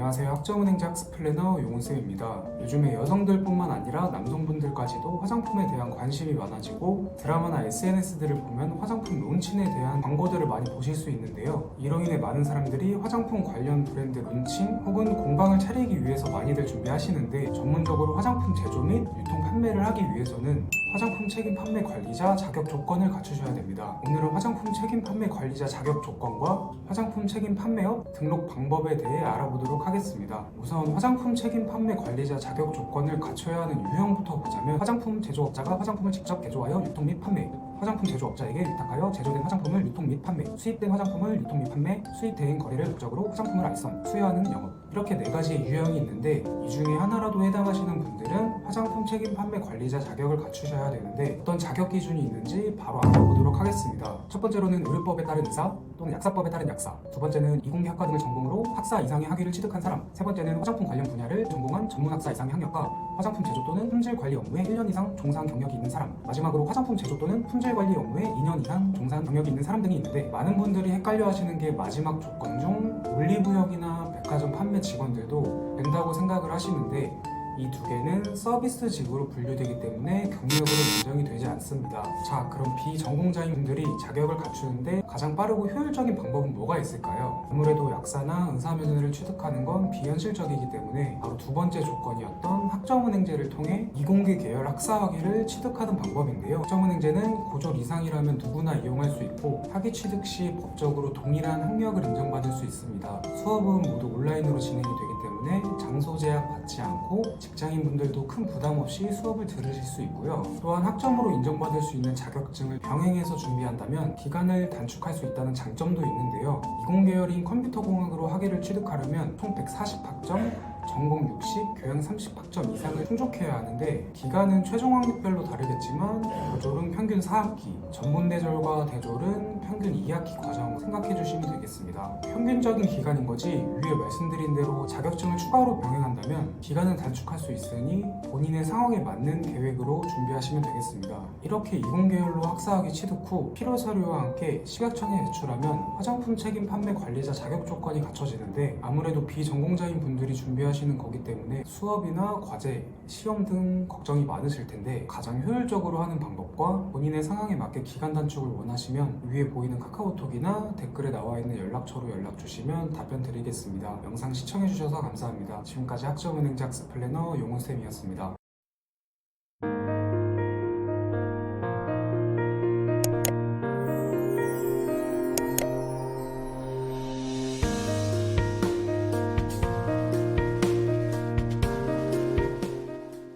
안녕하세요. 학점은행제 학습 플래너 용훈쌤입니다. 요즘에 여성들뿐만 아니라 남성분들까지도 화장품에 대한 관심이 많아지고 드라마나 SNS들을 보면 화장품 론칭에 대한 광고들을 많이 보실 수 있는데요. 이로 인해 많은 사람들이 화장품 관련 브랜드 론칭 혹은 공방을 차리기 위해서 많이들 준비하시는데 전문적으로 화장품 제조 및 유통 판매를 하기 위해서는 화장품 책임 판매 관리자 자격 조건을 갖추셔야 됩니다. 오늘은 화장품 책임 판매 관리자 자격 조건과 화장품 책임 판매업 등록 방법에 대해 알아보도록 하겠습니다. 우선 화장품 책임 판매 관리자 자격 조건을 갖춰야 하는 유형부터 보자면 화장품 제조업자가 화장품을 직접 개조하여 유통 및 판매 화장품 제조업자에게 위탁하여 제조된 화장품을 유통 및 판매, 수입된 화장품을 유통 및 판매, 수입 대행 거래를 목적으로 화장품을 알선, 수여하는 영업. 이렇게 네 가지의 유형이 있는데 이 중에 하나라도 해당하시는 분들은 화장품 책임 판매 관리자 자격을 갖추셔야 되는데 어떤 자격 기준이 있는지 바로 알아보도록 하겠습니다. 첫 번째로는 의료법에 따른 의사 또는 약사법에 따른 약사, 두 번째는 이공계 학과 등을 전공으로 학사 이상의 학위를 취득한 사람, 세 번째는 화장품 관련 분야를 전공한 전문 학사 이상의 학력과 화장품 제조 또는 품질 관리 업무에 1년 이상 종사한 경력이 있는 사람, 마지막으로 화장품 제조 또는 품질 관리 업무에 2년 이상 종사한 경력이 있는 사람 등이 있는데 많은 분들이 헷갈려 하시는 게 마지막 조건 중 올리브영이나 백화점 판매 직원들도 된다고 생각을 하시는데 이 두 개는 서비스 직으로 분류되기 때문에 경력으 않습니다. 자, 그럼 비전공자인 분들이 자격을 갖추는데 가장 빠르고 효율적인 방법은 뭐가 있을까요? 아무래도 약사나 의사면허를 취득하는 건 비현실적이기 때문에 바로 두 번째 조건이었던 학점은행제를 통해 이공계 계열 학사 학위를 취득하는 방법인데요. 학점은행제는 고졸 이상이라면 누구나 이용할 수 있고 학위 취득 시 법적으로 동일한 학력을 인정받을 수 있습니다. 수업은 모두 온라인으로 진행이 되기 때문에 장소 제약 받지 않고 직장인분들도 큰 부담 없이 수업을 들으실 수 있고요. 또한 학점으로 인정받을 수 있는 자격증을 병행해서 준비한다면 기간을 단축할 수 있다는 장점도 있는데요. 이공계열인 컴퓨터공학으로 학위를 취득하려면 총 140학점, 전공 60, 교양 30학점 이상을 충족해야 하는데 기간은 최종 학력별로 다르겠지만 고졸은 평균 4학기, 전문대졸과 대졸은 평균 2학기 과정 생각해 주시면 되겠습니다. 평균적인 기간인 거지 위에 말씀드린 대로 자격증을 추가로 병행한다면 기간은 단축할 수 있으니 본인의 상황에 맞는 계획으로 준비하시면 되겠습니다. 이렇게 이공계열로 학사학위 취득 후 필요 서류와 함께 시각청에 제출하면 화장품 책임 판매 관리자 자격 조건이 갖춰지는데 아무래도 비전공자인 분들이 준비하시는 거기 때문에 수업이나 과제, 시험 등 걱정이 많으실 텐데 가장 효율적으로 하는 방법과 본인의 상황에 맞게 기간 단축을 원하시면 위에 보이는 카카오톡이나 댓글에 나와 있는 연락처로 연락 주시면 답변 드리겠습니다. 영상 시청해 주셔서 감사합니다. 지금까지 학점은행제 학습 플래너 용훈쌤이었습니다.